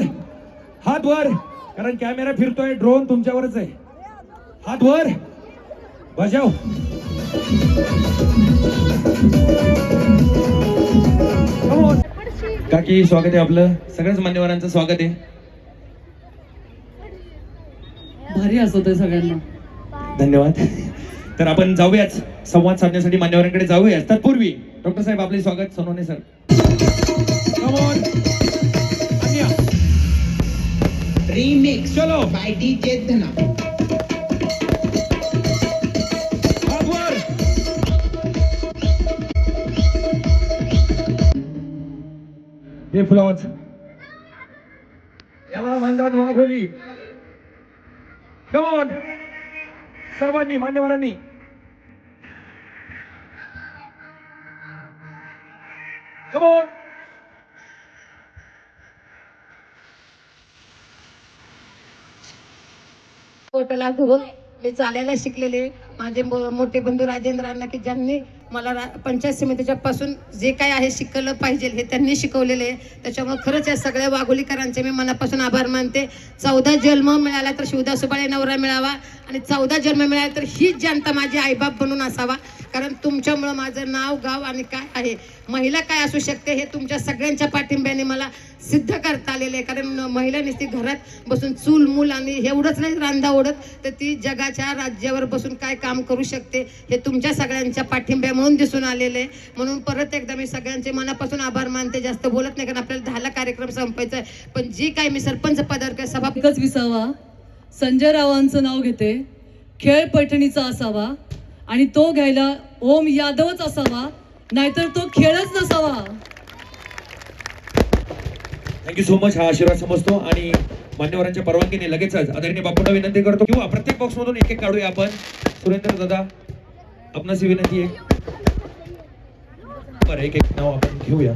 वर. हात वर. कारण कॅमेरा फिरतोय ड्रोन तुमच्यावरच आहे. हात वर. बजाव. काकी स्वागत आहे आपलं. सगळ्याच मान्यवरांचं स्वागत आहे. भारी असत सगळ्यांना. धन्यवाद. तर आपण जाऊयाच. संवाद साधण्यासाठी मान्यवरांकडे जाऊयाच. तत्पूर्वी डॉक्टर साहेब आपले स्वागत. सोनवणे सर. Remix चलो by DJ Dhana. हात वर हे फुलावच याला म्हणतात महाखोली कमॉन सर्वांनी मान्यवरांनी कमॉन पोटाला धरून मी चालायला शिकलेले. माझे मो- मोठे बंधू राजेंद्र अण्णा की ज्यांनी मला रा- पंचायत समितीच्या पासून जे काय आहे शिकलं पाहिजे हे त्यांनी शिकवलेले आहे. त्याच्यामुळे खरंच या सगळ्या वाघोलीकरांचे मी मनापासून आभार मानते. चौदा जन्म मिळाला तर शिवदा सुपाळे नवरा मिळावा आणि चौदा जन्म मिळाला तर हीच जनता माझी आईबाप बनून असावा. कारण तुमच्यामुळं माझं नाव गाव आणि काय आहे महिला काय असू शकते हे तुमच्या सगळ्यांच्या पाठिंब्याने मला सिद्ध करता आलेले आहे. कारण महिला नुसती घरात बसून चूल मूल आणि एवढंच नाही रांधा ओढत तर ती जगाच्या राज्यावर बसून काय काम करू शकते हे तुमच्या सगळ्यांच्या पाठिंब्या म्हणून दिसून आलेले. आहे म्हणून परत एकदा मी सगळ्यांचे मनापासून आभार मानते. जास्त बोलत नाही कारण आपल्याला दहाला कार्यक्रम संपायचा आहे पण जी काय मी सरपंच पदावर सभा एकच विसावा. संजय रावांचं नाव घेते. खेळ पैठणीचा असावा. आणि तो घ्यायला ओम यादवच असावा. नाहीतर तो खेळच नसावा. थँक्यू सो मच हा आशीर्वाद समजतो. आणि मान्यवरांच्या परवानगीने लगेचच आदरणीय बापूंना विनंती करतो. किंवा प्रत्येक बॉक्स मधून एक एक काढूया आपण. सुरेंद्र दादा आपणास ही विनंती आहे. बरं एक एक नाव आपण घेऊया.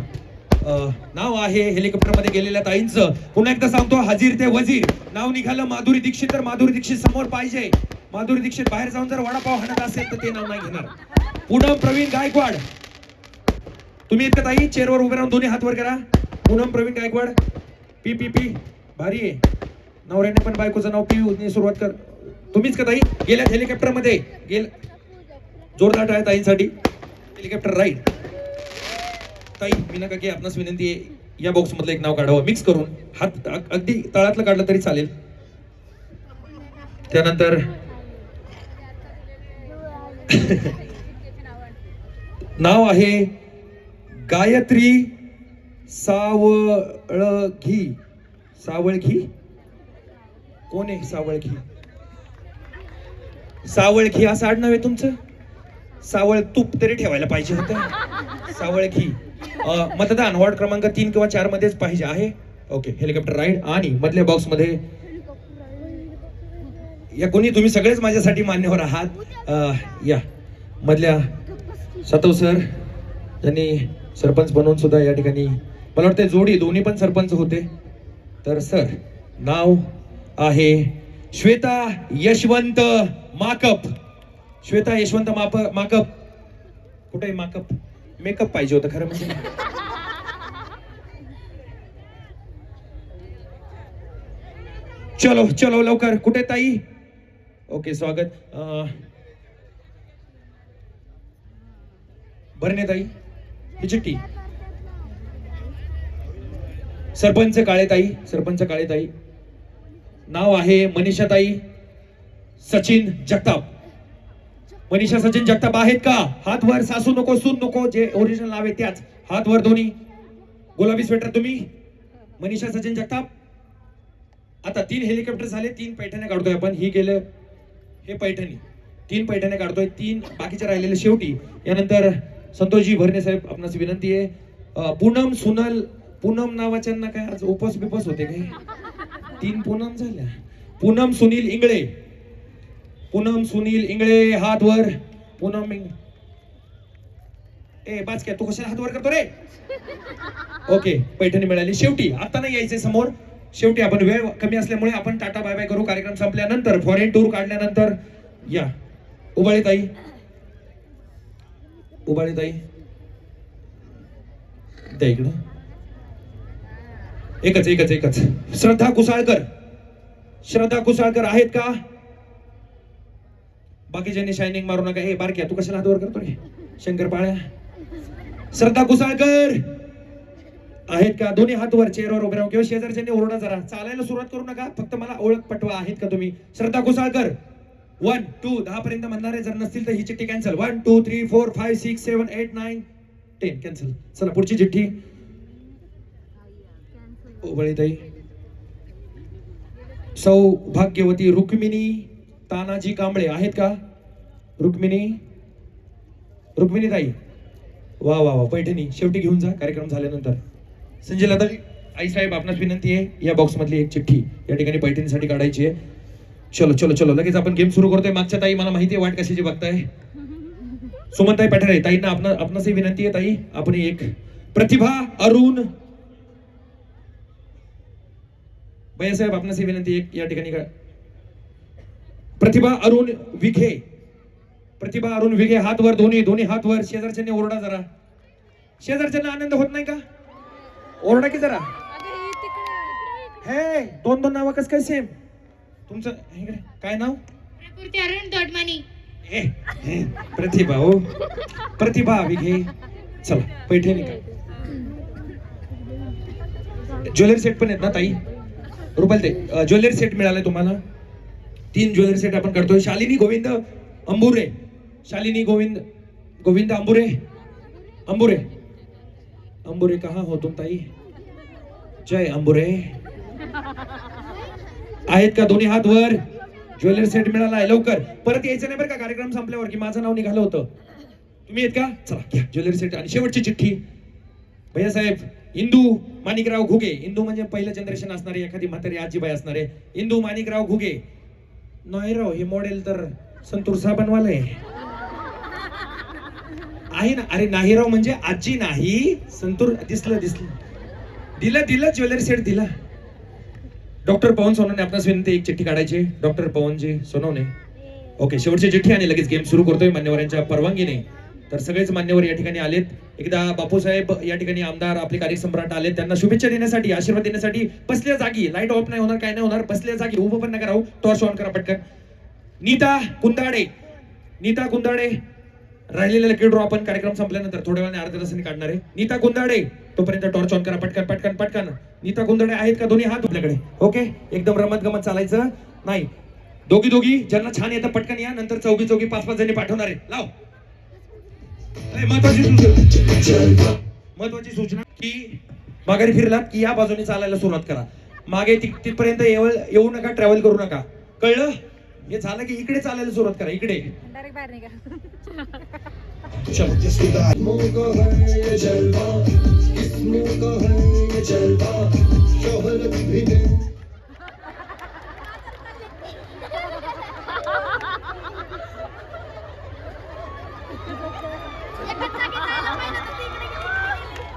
अं, नाव आहे हेलिकॉप्टरमध्ये गेलेल्या ताईंचं. पुन्हा एकदा सांगतो हजीर ते वजीर. नाव निघालं माधुरी दीक्षित तर माधुरी दीक्षित समोर पाहिजे. माधुरी दीक्षित बाहेर जाऊन जर वडापाव हाणत असेल तर ते नाव नाही घेणार. पूनम प्रवीण गायकवाड. तुम्ही एकदा ताई चेअरवर उभे राहून दोन्ही हातवर करा. Poonam Pravin Gaikwad. P P P. भारी आहे. नवऱ्याने पण बायकोचं नाव पी ने सुरुवात कर. तुम्हीच का ताई? गेल्यात हेलिकॉप्टरमध्ये गेल जोरदार आहे ताईंसाठी. हेलिकॉप्टर राईड ताई मीना काकी आपणास विनंती आहे या बॉक्स मधलं एक नाव काढावं. मिक्स करून हात अगदी तळातलं काढलं तरी चालेल. त्यानंतर नाव आहे गायत्री सावळघी सावळघी कोण आहे सावळघी सावळखी असं आडनाव आहे तुमचं? सावळ तूप तरी ठेवायला पाहिजे होतं. सावळखी. मतदान वॉर्ड क्रमांक तीन किंवा चार मध्येच पाहिजे आहे. ओके हेलिकॉप्टर राईड आणि मधल्या बॉक्समध्ये या कोणी? तुम्ही सगळेच माझ्यासाठी मान्यवर आहात. या. मधल्या सातव सर त्यांनी सरपंच बनवून सुद्धा या ठिकाणी मला वाटतं जोडी दोन्ही पण सरपंच होते. तर सर नाव आहे श्वेता यशवंत माकप. श्वेता यशवंत माप माकप. कुठे माकप? मेकअप पाहिजे होता खरं म्हणजे. चलो चलो लवकर. कुठे ताई? ओके स्वागत. भरणे ताई. ही चिठ्ठी सरपंच काळेताई सरपंच काळेताई नाव आहे मनीषा ताई. सचिन जगताप. मनीषा सचिन जगताप आहेत का? हात वर सासू नको सून नको जे ओरिजिनल नाव आहे त्याच. हात वर दोन्ही. गुलाबी स्वेटर तुम्ही? मनीषा सचिन जगताप? आता तीन हेलिकॉप्टर झाले तीन पैठण्या काढतोय आपण. ही गेलं हे पैठणी. तीन पैठण्या काढतोय तीन बाकीच्या राहिलेले शेवटी. यानंतर संतोषजी भरणे साहेब आपणास विनंती आहे. पूनम सुनल पूनम नावाच्यांना काय आज उपवास बिपस होते काय? तीन पूनम झाल्या. पूनम सुनील इंगळे. पूनम सुनील इंगळे हात वर. पूनम इंग ए बाचक्या तू कशाला हात वर करतो रे? ओके पैठणी मिळाली. शेवटी आता नाही यायचे समोर. शेवटी आपण वेळ कमी असल्यामुळे आपण टाटा बाय बाय करू. कार्यक्रम संपल्यानंतर फॉरेन टूर काढल्यानंतर. या. उबाळे ताई उबाळे ताई द्या इकडं. एकच एकच एकच. श्रद्धा कुसाळकर. श्रद्धा कुसाळकर आहेत का? बाकीच्यांनी शायनिंग मारू नका हे बारक्या तू कशाला हातवर करतो रे शंकर पाळ्या श्रद्धा कुसाळकर! आहेत का? दोन्ही हात वर चेअरवर उभे राहून. किंवा शेजारच्यांनी ओरडा जरा चालायला सुरुवात करू नका. फक्त मला ओळख पटवा आहेत का तुम्ही? श्रद्धा कुसाळकर! वन टू दहा पर्यंत म्हणणारे जर नसतील तर ही चिठ्ठी cancel one two three four five six seven eight nine ten cancel चला पुढची चिठ्ठी. ओबळीताई सौभाग्यवती रुक्मिणी तानाजी कांबळे आहेत का? रुक्मिणी रुक्मिणी ताई. वा वा वा पैठणी. शेवटी घेऊन जा कार्यक्रम झाल्यानंतर. संजय लता आई साहेब आपणास विनंती आहे या बॉक्स मधली एक चिठ्ठी या ठिकाणी पैठणीसाठी काढायची आहे. चलो चलो चलो लगेच आपण गेम सुरू करतोय. मागच्या ताई मला माहिती आहे वाट कशाची बघताय. सुमनताई पठारे ताईंना आपण आपणासही विनंती आहे ताई. आपण एक प्रतिभा अरुण. भैयासाहेब आपणासही विनंती आहे या ठिकाणी प्रतिभा अरुण विखे प्रतिभा अरुण विखे हात वर दोन्ही दोन्ही हात वर शेजारच्यांनी ओरडा जरा. शेजारच्यांना आनंद होत नाही का? ओरडा की जरा. हे दोन दोन नाव कस काय सेम तुमचं इकडे काय नाव? प्रकृती अरुण दोडमानी हे हे, प्रतिभा हो. प्रतिभा विघे. चला पैठे निघा. ज्वेलरी सेट पण आहेत ना ताई? रुपाल ते ज्वेलरी सेट मिळालाय तुम्हाला? तीन ज्वेलरी सेट आपण करतोय. शालिनी गोविंद अंबुरे. शालिनी गोविंद गोविंद अंबुरे. अंबुरे. अंबुरे कहा हो तुम ताई? जय अंबुरे. आहेत का दोन्ही हात वर? ज्वेलरी सेट मिळाला आहे लवकर. परत यायचं नाही बरं का कार्यक्रम संपल्यावर की माझं नाव निघालं होतं. तुम्ही येत का? चला घ्या ज्वेलरी सेट आणि शेवटची चिठ्ठी. भैया साहेब इंदू माणिकराव घुगे. इंदू म्हणजे पहिलं जनरेशन असणारे एखादी म्हातारी आजीबाई असणारे. इंदू माणिकराव घुगे. नाही राव हे मॉडेल तर संतूर साबणवाला आहे. आहे ना? अरे नाही राव म्हणजे आजी नाही संतूर दिसलं दिसलं. दिलं दिलं ज्वेलरी सेट दिला. डॉक्टर पवन सोनवणे आपणास विनंती एक चिठ्ठी काढायची. डॉक्टर पवनजी सोनवणे. ओके शेवटची चिठ्ठी आणि लगेच गेम सुरू करतोय मान्यवरांच्या परवानगीने. तर सगळेच मान्यवर या ठिकाणी आलेत. एकदा बापूसाहेब या ठिकाणी आमदार आपले कार्यसम्राट आलेत. त्यांना शुभेच्छा देण्यासाठी आशीर्वाद देण्यासाठी बसल्या जागी लाइट ऑफ नाही होणार काय नाही होणार बसल्या जागी उभं पण नका राहू. टॉर्च ऑन करा पटकन. नीता कुंदाडे. नीता कुंदाडे. राहिलेल्या लकी ड्रॉ आपण कार्यक्रम संपल्यानंतर थोड्या वेळाने अर्ध्या तासाने काढणार आहे. नीता कुंदाडे. तोपर्यंत टॉर्च ऑन करा पटकन पटकन पटकन. नीता कुंदाडे आहेत का? दोन्ही हात आपल्याकडे. ओके एकदम रमत गमत चालायचं. नाही. दोघी दोघी ज्यांना छान येतं पटकन या. नंतर चौघी चौघी पाच पाच जणी पाठवणार आहे लाव. महत्वाची सूचना. की माघारी फिरलात की या बाजूने चालायला सुरुवात करा. मागे तिथपर्यंत येऊ येऊ नका ट्रॅव्हल करू नका. कळलं? हे झालं की इकडे चालायला सुरुवात करा इकडे. चलो.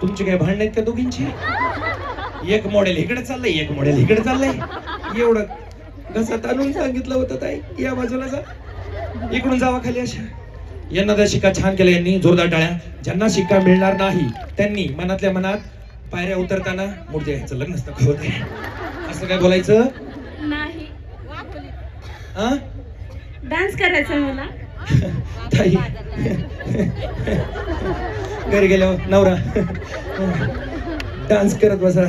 तुमची काय भांडण आहेत का दोघींची? एक मॉडेल इकडे चाललंय एक मॉडेल इकडे चाललंय. एवढं घसात आणून सांगितलं होतं ताई या बाजूला जा. इकडून जावा खाली अशा. यांना त्या शिक्का छान केला यांनी जोरदार टाळ्या. ज्यांना शिक्का मिळणार नाही त्यांनी मनातल्या मनात पायऱ्या उतरताना मूर्ती यायचं लग्नच नको होते असं काय बोलायचं? नाही. हा डान्स करायचा मला. ताई. घरी गेल्यावर नवरा. डान्स करत बसा.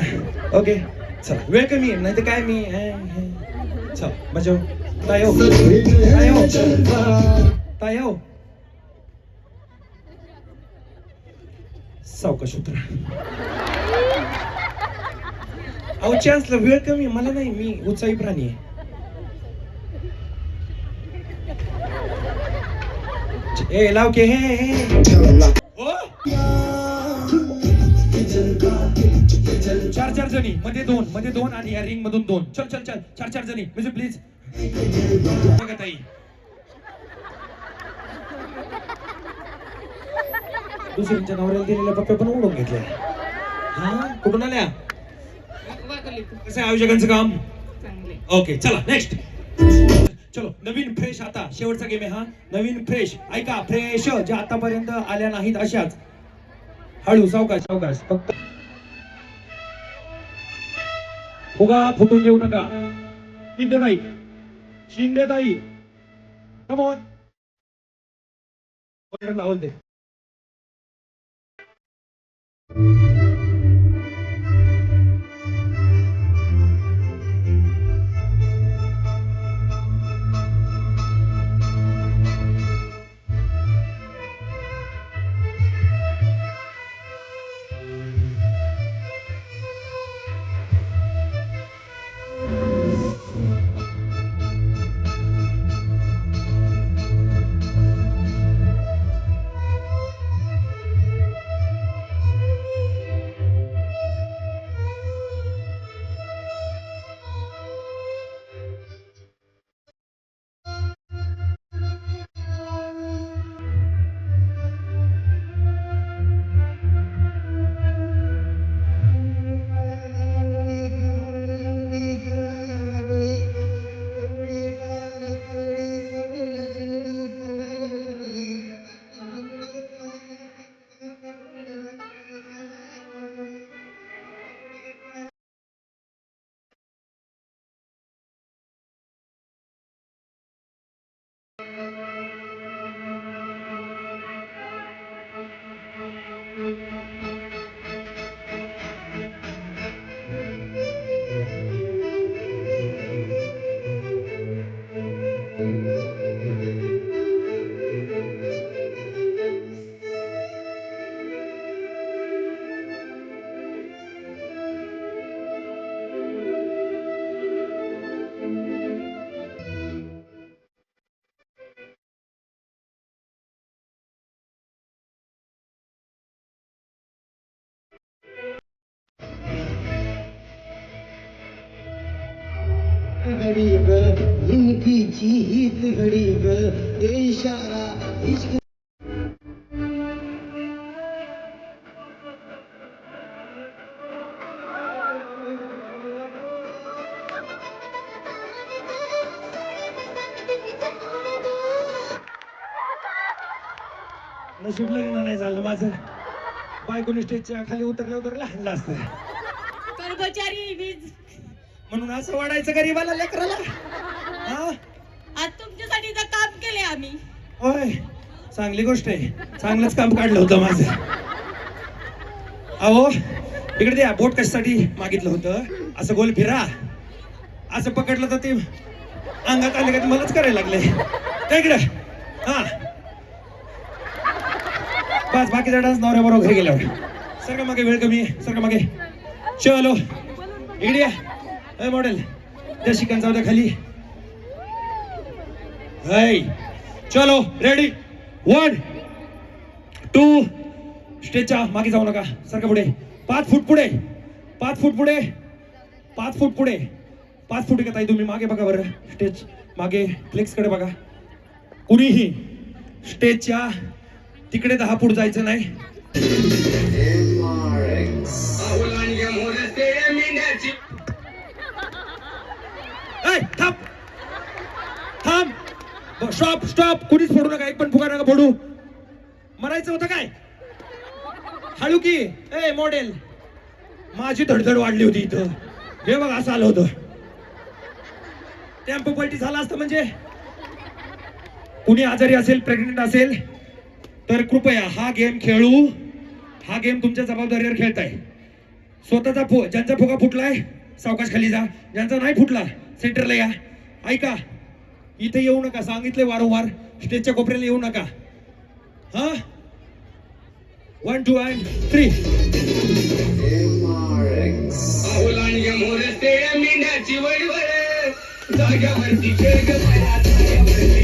ओके चला वेळ कमी आहे नाही तर काय मी चल बजाव हो. ताई हो. ताई हो. सावकाश उतरा. अहो चान्सला वेळ कमी आहे मला नाही मी उत्साही प्राणी आहे. ए लाव के हे. चार चार जणी मध्ये दोन मध्ये दोन आणि या रिंग मधून दोन. चल चल चल चार चार जणी. म्हणजे प्लीज बघा ताई. दुसऱ्यांच्या नवऱ्याला दिलेल्या पप्प्या पण उडून घेतल्या. हा? कुठून आल्या? कसं आयोजकांचं काम? ओके चला नेक्स्ट चलो नवीन फ्रेश आता. शेवटचा गेम आहे हा. नवीन फ्रेश ऐका फ्रेश ज्या आतापर्यंत आल्या नाहीत अशाच. हळू सावकाश सावकाश. फक्त फुगा फुटून देऊ नका. शिंदेताई शिंदेताई कमॉन लावून दे. गरीब इनकी जीत गरीब ये इशारा इश्क नशीब लग्न नाही झालं माझं. बायकोनी स्टेजच्या खाली उतरल्या उतरल्या हल्ला असतं कर्मचारी वीज म्हणून असं वाढायचं गरीबाला लेकराला? हा? आज तुमच्यासाठी तर काम केले आम्ही. होय. चांगली गोष्ट आहे. चांगलंच काम काढलं होतं माझं. अहो इकडे द्या बोट कशासाठी मागितलं होतं? असं गोल फिरा. असं पकडलं तर ते अंगात आले का ते मलाच करायला लागले. त्या इकडे. हा. बस बाकीचा डान्स नवऱ्या बरोबर घरी गेल्यावर. सर मागे वेळ कमी सर मागे. चलो. इकडे या. ए मॉडेल त्या शिकन जाऊ द्या खाली. हाय चलो रेडी वन टू स्टेजच्या मागे जाऊ नका. सारखं पुढे. पाच फूट पुढे. पाच फूट पुढे. पाच फूट पुढे. पाच फूट एक ताई तुम्ही? मागे बघा बरं. स्टेज मागे. फ्लेक्सकडे बघा. कुणीही स्टेजच्या तिकडे दहा फूट जायचं नाही. थांब. थांब. स्टॉप स्टॉप कुणीच फोडू नका एक पण फुगा नका फोडू. मरायचं होतं काय? हळू की. ए मॉडेल माझी धडधड वाढली होती इथं. हे बघ असं आलं होतं. टेम्पो पलटी झाला असतं म्हणजे? कुणी आजारी असेल प्रेग्नेंट असेल तर कृपया हा गेम खेळू. हा गेम तुमच्या जबाबदारीवर खेळताय. स्वतःचा फो ज्यांचा फुगा फुटलाय सावकाश खाली जा. ज्यांचा नाही फुटला सेंटरला या. ऐका इथे येऊ नका सांगितले वारंवार. स्टेजच्या कोपऱ्याला येऊ नका. हा? वन टू अँड थ्री चलो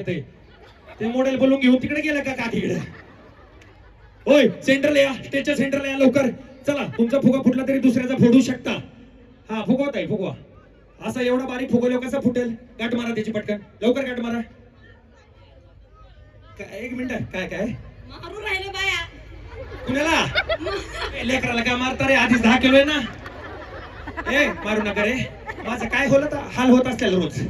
येते ते मॉडेल बोलून घेऊन तिकडे गेलं का काठीकडे होय सेंटरला या स्टेजच्या सेंटरला या लवकर. चला तुमचा फुगा फुटला तरी दुसऱ्याचा फोडू शकता. हा फुगवत आहे फुगवा. असा एवढा बारीक फुगवल्यावर कसा फुटेल? गाठ मारा त्याची पटकन. लवकर गाठ मारा. काय एक मिनिट. काय काय? मारू राहिले बाया. कुणाला? लेकराला काय मारता रे? आधीच दहा किलो ना. ए मारू नका रे. माझं काय होत हाल होत असतील रोज.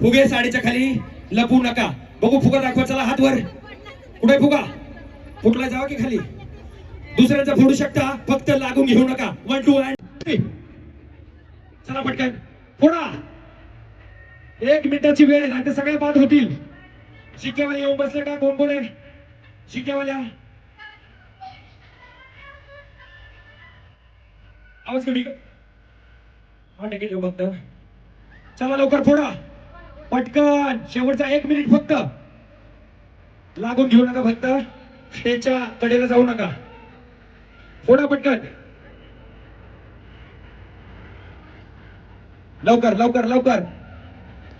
फुगे साडीच्या खाली लपू नका. बघू फुगा दाखवा चला हात वर कुठे फुगा? फुटला जावा की खाली? दुसऱ्याचा फोडू शकता फक्त लागून घेऊ नका. वन टू अँड चला पटकन. फोडा. एक मिनिटाची वेळ आहे नाहीतर सगळे बाद होतील. शिक्केवाले येऊन बसले का? कोण कोण आहे? शिक्केवाल्या आवाज कमी हा तिकीट फक्त. चला लवकर फोडा. पटकन. शेवटचा एक मिनिट फक्त. लागून घेऊ नका फक्त. स्टेजच्या कडेला जाऊ नका. फोडा पटकन. लवकर लवकर लवकर.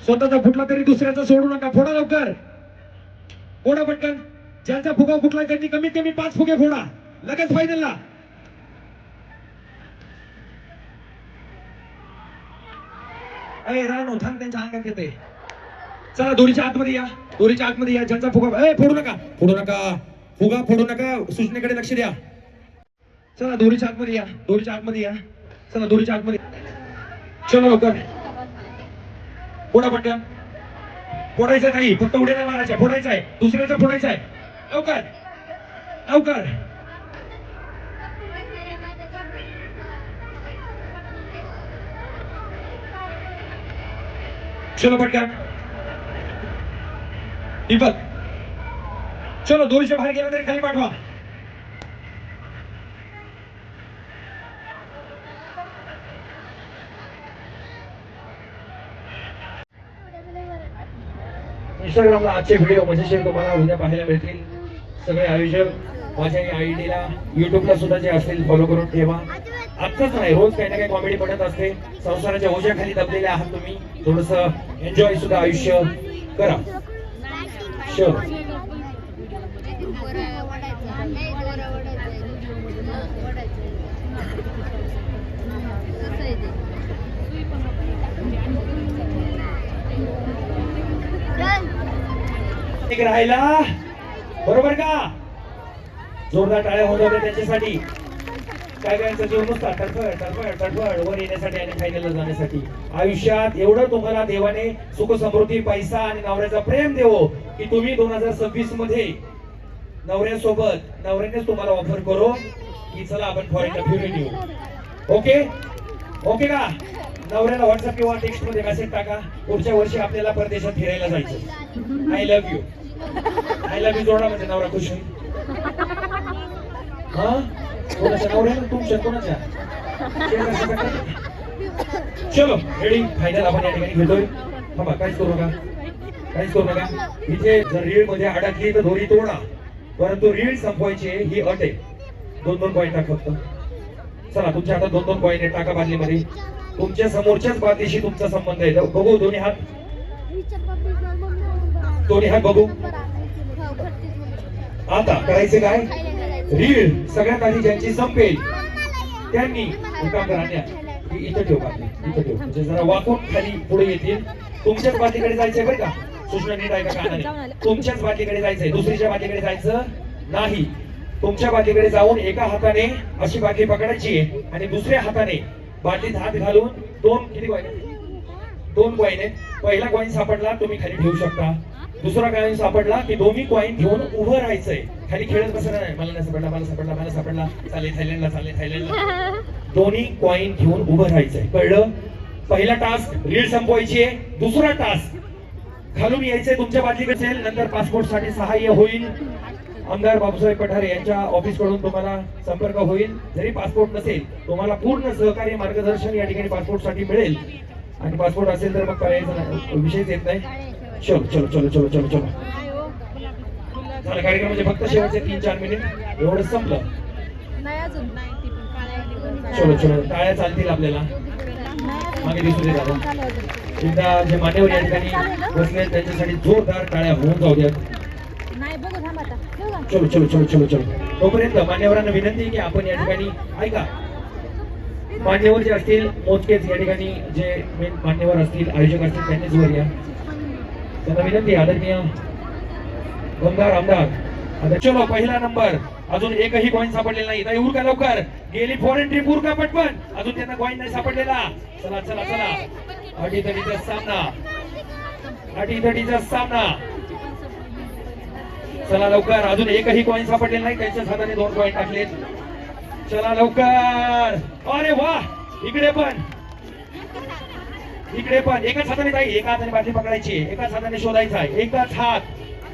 स्वतःचा फुटला तरी दुसऱ्याचा सोडू नका. फोडा लवकर. फोडा पटकन. ज्यांचा फुगा फुटला त्यांनी कमीत कमी पाच फुगे फोडा. लगेच फायनलला अरे रानो थांब त्यांच्या अंगात येते चला दोरीच्या आतमध्ये या. दोरीच्या आतमध्ये या. ज्यांचा फुगा ए फोडू नका. फोडू नका. फुगा फोडू नका. सूचनेकडे लक्ष द्या. चला दोरीच्या आतमध्ये या. दोरीच्या आतमध्ये या. चला दोरीच्या आतमध्ये. चलो लवकर. फोडा पटकन फोडायचं नाही. फक्त उड्या नाही मारायच्या. फोडायचं आहे. दुसऱ्याचा फोडायचं आहे. लवकर. लवकर. चलो पटकन दीपक चलो दोनशे बाहेर गेला तरी खाली पाठवा. इंस्टाग्रामला आजचे व्हिडिओ मजेशीर तुम्हाला उद्या पाहायला मिळतील सगळे आयोजक माझ्या आयडीला युट्यूबला सुद्धा जे असतील फॉलो करून ठेवा. आत्ताच नाही रोज काही ना काही कॉमेडी पडत असते. संसाराच्या ओझ्याखाली दबलेले आहात तुम्ही. थोडस एन्जॉय सुद्धा आयुष्य करा. शुअर राहिला. बरोबर का? जोरदार टाळ्या होत होत्या त्याच्यासाठी. काय कायांचा जीव नुसता तडफड तडफड तडफड वर येण्यासाठी आणि फायनलला जाण्यासाठी. आयुष्यात एवढं तुम्हाला देवाने सुख समृद्धी पैसा आणि नवऱ्याचा प्रेम देवो की तुम्ही दोन हजार सव्वीसमध्ये नवऱ्यासोबत नवऱ्यानेच तुम्हाला ऑफर करू. की चला आपण फॉरेनला फिरून येऊ. ओके ओके का नवऱ्याला व्हॉट्सअप किंवा टेक्स्टमध्ये मेसेज टाका. पुढच्या वर्षी आपल्याला परदेशात फिरायला जायचं. I love you I love you जोडा म्हणजे नवरा खुश होईल. हा? कोणाच्या? नवऱ्याला? तुमच्या? कोणाच्या? चलो रेडी फायनल आपण या ठिकाणी घेतोय. थांबा काहीच करू नका. काहीच करू नका इथे जर रीळमध्ये अडकली तर दोरी तोडा. परंतु रीळ संपवायची ही अट आहे. दोन दोन पॉईंट टाक फक्त. चला तुमच्या हातात दोन दोन पॉईंट टाका टाका बादलीमध्ये. तुमच्या समोरच्याच बादलीशी तुमचा संबंध आहे. बघू दोन्ही हात. दोन्ही हात बघू. आता करायचे काय? रीळ सगळ्यात आधी ज्यांची संपेल त्यांनी काम करा न्या. इथं ठेव बाटली इथं ठेव. म्हणजे जरा वाकून खाली पुढे येतील. तुमच्याच बाटलीकडे जायचंय बरं का? कानाने तुमच्याच बाटलीकडे जायचंय. दुसरीच्या बाटलीकडे जायचं नाही. तुमच्या बाटलीकडे जाऊन एका हाताने अशी बाटली पकडायची आणि दुसऱ्या हाताने बाटलीत हात घालून दोन किती दोन कॉईन आहेत. पहिला कॉईन सापडला तुम्ही खाली ठेवू शकता. दुसरा कॉईन सापडला की दोन्ही कॉईन घेऊन उभं राहायचंय. खाली खेळत बसणार नाही मला नाही सापडला मला सापडला मला सापडला. चालेल थायलंडला चालेल थायलंडला. दोन्ही कॉईन घेऊन उभं राहायचंय. कळलं? पहिला टास्क रील संपवायची आहे. दुसरा टास्क घालून यायचे तुमच्या बाजली असेल नंतर पासपोर्टसाठी सहाय्य होईल. आमदार बाबूसाहेब पठारे यांच्या ऑफिसकडून तुम्हाला संपर्क होईल. जरी पासपोर्ट नसेल तुम्हाला पूर्ण सहकार्य मार्गदर्शन या ठिकाणी पासपोर्टसाठी मिळेल. आणि पासपोर्ट असेल तर मग करायचं विषयच येत नाही. चलो चलो चलो चलो चलो चलो. झालं कार्यक्रम म्हणजे फक्त शेवटचे तीन चार मिनिट एवढं संपलं. चलो चलो टाळ्या चालतील आपल्याला. मागे दिसू दे दादा. एकदा जे मान्यवर या ठिकाणी बसले त्यांच्यासाठी जोरदार टाळ्या होऊन जाऊ द्या चलो चलो चलो चलो चलो. तोपर्यंत मान्यवरांना विनंती आहे की आपण या ठिकाणी ऐका. मान्यवर जे असतील मोजकेच या ठिकाणी जे मेन मान्यवर असतील आयोजक असतील त्यांनीच वर या त्यांना विनंती आदरणीय दमदार आमदार. आता चलो पहिला नंबर. अजून एकही कॉईन सापडलेला नाही. ताई उरका लवकर. गेली फॉरेन ट्रिप उरका पटपन अजून त्यांना कॉईन नाही सापडलेला. चला चला चला. अटीतटीचा सामना. अटीतटीचा सामना. चला लवकर अजून एकही कॉईन सापडले नाही त्यांच्याच हाताने दोन कॉईन टाकलेत. चला लवकर. अरे वा इकडे पण. इकडे पण. एकाच हाताने ताई एका हाताने बाटली पकडायची. एकाच हाताने शोधायचा. आहे एकाच हात.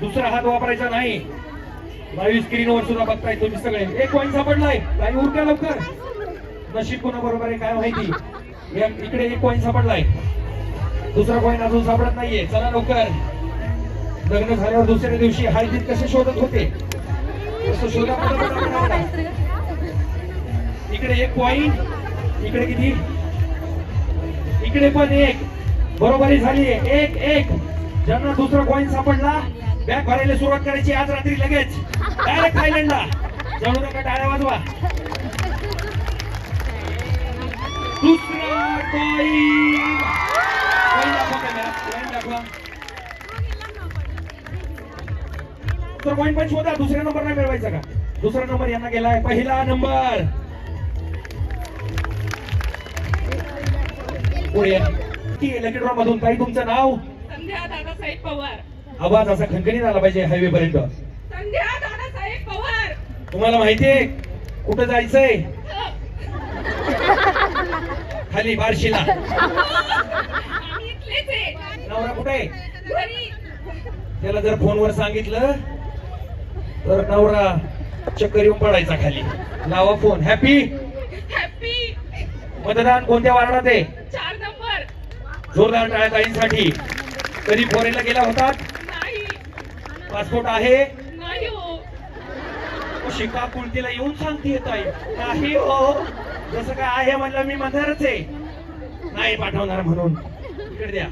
दुसरा हात वापरायचा नाही. लाईव्ह स्क्रीनवर सुद्धा बघताय तुम्ही सगळे. एक कॉईन सापडलाय. ताई उरका लवकर. नशीब कोणा बरोबर आहे काय माहिती? इकडे एक कॉईन सापडलाय. दुसरा कॉईन अजून सापडत नाहीये. चला लवकर. लग्न झाल्यावर दुसऱ्या दिवशी हळदीत कसे शोधत होते? इकडे एक पॉईंट इकडे किती? इकडे पण एक. बरोबरी झाली. एक एक. ज्यांना दुसरा कॉईन सापडला बॅग भरायला सुरुवात करायची आज रात्री लगेच. डायरेक्ट थायलंडला जाऊ नका टाळ्या वाजवा. दुसरा कॉईन दुसरा कॉईन पण शोधा दुसऱ्या नंबर नाही मिळवायचा का? दुसरा नंबर यांना गेलाय. पहिला नंबर पुढे. इलेक्ट्रॉन मधून. काही तुमचं नाव? संध्या दादासाहेब पवार. आवाज असा खणखणीत आला पाहिजे हायवे पर्यंत संध्या दादासाहेब पवार. तुम्हाला माहितीये कुठं जायचंय? खाली बारशीला. नवरा कुठे? त्याला जर फोनवर सांगितलं तर नवरा चक्कर येऊन पडायचा खाली. लावा फोन. हॅपी हॅपी मतदान कोणत्या वार्डात आहे? चार नंबर. जोरदार टाळ्या ताईंसाठी कधी फोरेला गेला होता? पासपोर्ट आहे? हो. शिका कुलतीला येऊन सांगते ताई. नाही हो. जसं काय आहे म्हणलं मी म्हणणारच आहे. नाही पाठवणार म्हणून. इकडे द्या